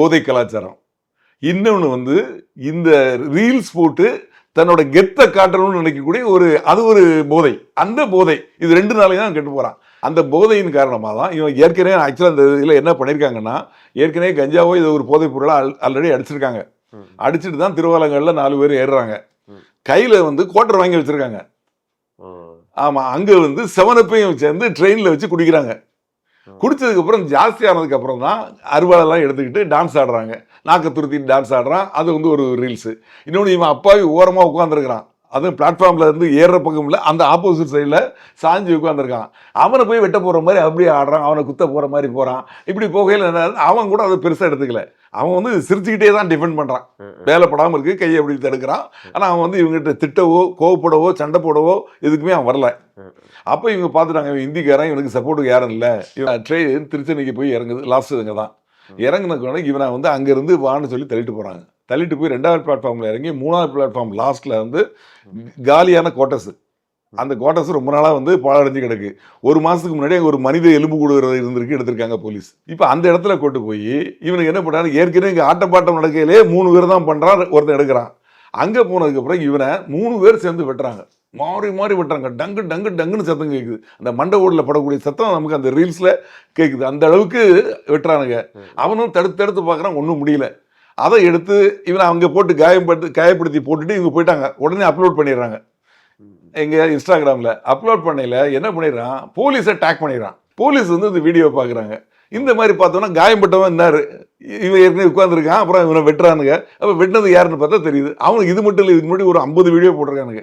போதை கலாச்சாரம். இன்னொன்று வந்து இந்த ரீல்ஸ் போட்டு தன்னோட கெத்தை காட்டணும்னு நினைக்கக்கூடிய ஒரு அது ஒரு போதை. அந்த போதை இது ரெண்டு நாளைக்கு தான் கெட்டு போகிறான் அந்த போதையின் காரணமாக தான் இவன் ஏற்கனவே ஆக்சுவலாக அந்த இதில் என்ன பண்ணியிருக்காங்கன்னா ஏற்கனவே கஞ்சாவோ இது ஒரு போதைப் பொருளை ஆல்ரெடி அடிச்சிருக்காங்க. அடிச்சிட்டு தான் திருவாலங்களில் நாலு பேர் ஏறுறாங்க. கையில் வந்து கோட்டர் வாங்கி வச்சிருக்காங்க. ஆமாம் அங்கே வந்து செவனப்பையும் சேர்ந்து ட்ரெயினில் வச்சு குடிக்கிறாங்க. குடிச்சதுக்கப்புறம் குடிச்சதுக்கு அப்புறம் அப்புறம் தான் அருவாளெல்லாம் எடுத்துக்கிட்டு டான்ஸ் ஆடுறாங்க. நாக்க துருத்தின்னு டான்ஸ் ஆடுறான். அது வந்து ஒரு ரீல்ஸு இன்னொன்று இவன் அப்பாவி ஓரமாக உட்காந்துருக்கிறான் அதுவும் பிளாட்ஃபார்மில் இருந்து ஏறுற பக்கம் இல்லை அந்த ஆப்போசிட் சைடில் சாஞ்சி உட்காந்துருக்கான் அவனை போய் வெட்ட போகிற மாதிரி அப்படியே ஆடுறான் அவனை குத்த போகிற மாதிரி போகிறான் இப்படி போகையில் என்ன? அவன் கூட அதை பெருசாக எடுத்துக்கல. அவன் வந்து சிரிச்சுக்கிட்டே தான் டிஃபெண்ட் பண்ணுறான் ம். வேலைப்படாமல் இருக்கு கையை அப்படி தடுக்கிறான். ஆனால் அவன் வந்து இவங்ககிட்ட திட்டவோ கோவப்படவோ சண்டை போடவோ எதுக்குமே அவன் வரல. அப்போ இவங்க பார்த்துட்டாங்க இவன் இந்திக்காரன் இவனுக்கு சப்போர்ட்டுக்கு யாரும் இல்லை. இவன் ட்ரெயின் திருச்சென்னைக்கு போய் இறங்குது லாஸ்ட் இங்கே தான் இறங்குனக்கு இவனை வந்து அங்கேருந்து வான்னு சொல்லி தள்ளிட்டு போகிறாங்க தள்ளிட்டு போய் ரெண்டாவது பிளாட்ஃபார்மில் இறங்கி மூணாவது பிளாட்ஃபார்ம் லாஸ்ட்டில் வந்து காலியான கோட்டஸ் அந்த கோட்டஸ் ரொம்ப நாளாக வந்து பாழடைஞ்சு கிடக்கு. ஒரு மாதத்துக்கு முன்னாடி அங்க ஒரு மனித எலும்பு கூடுகிறது இருந்திருக்கு எடுத்திருக்காங்க போலீஸ் இப்போ அந்த இடத்துல கொண்டு போய் இவனுக்கு என்ன பண்ணுறாரு ஏற்கனவே இங்கே ஆட்டப்பாட்டம் நடக்கையிலே மூணு பேர் தான் பண்ணுறான் ஒருத்தன் எடுக்கிறான். அங்கே போனதுக்கப்புறம் இவனை மூணு பேர் சேர்ந்து வெட்டுறாங்க. மாறி மாறி வெட்டுறாங்க. டங்கு டங்கு டங்குன்னு சத்தம் கேட்குது அந்த மண்டை ஓடில் படக்கூடிய சத்தம் நமக்கு அந்த ரீல்ஸில் கேட்குது அந்த அளவுக்கு வெட்டுறானுங்க. அவனும் தடுத்து தடுத்து பார்க்குறான். ஒன்றும் முடியல. அதை எடுத்து இவனை அங்கே போட்டு காயப்படுத்தி காயப்படுத்தி போட்டுட்டு இவங்க போயிட்டாங்க. உடனே அப்லோட் பண்ணிடுறாங்க. எங்கள் இன்ஸ்டாகிராமில் அப்லோட் பண்ணையில் என்ன பண்ணிடுறான்? போலீஸை டேக் பண்ணிடுறான். போலீஸ் வந்து இந்த வீடியோ பார்க்குறாங்க இந்த மாதிரி பார்த்தோன்னா காயப்பட்டவன் என்னாரு இவன் ஏற்கனவே உட்காந்துருக்கான் அப்புறம் இவனை வெட்டுறானுங்க. அப்போ வெட்டினது யாருன்னு பார்த்தா தெரியுது. அவனுக்கு இது மட்டும் இல்லை இதுக்கு முன்னாடி ஒரு ஐம்பது வீடியோ போட்டிருக்கானுங்க.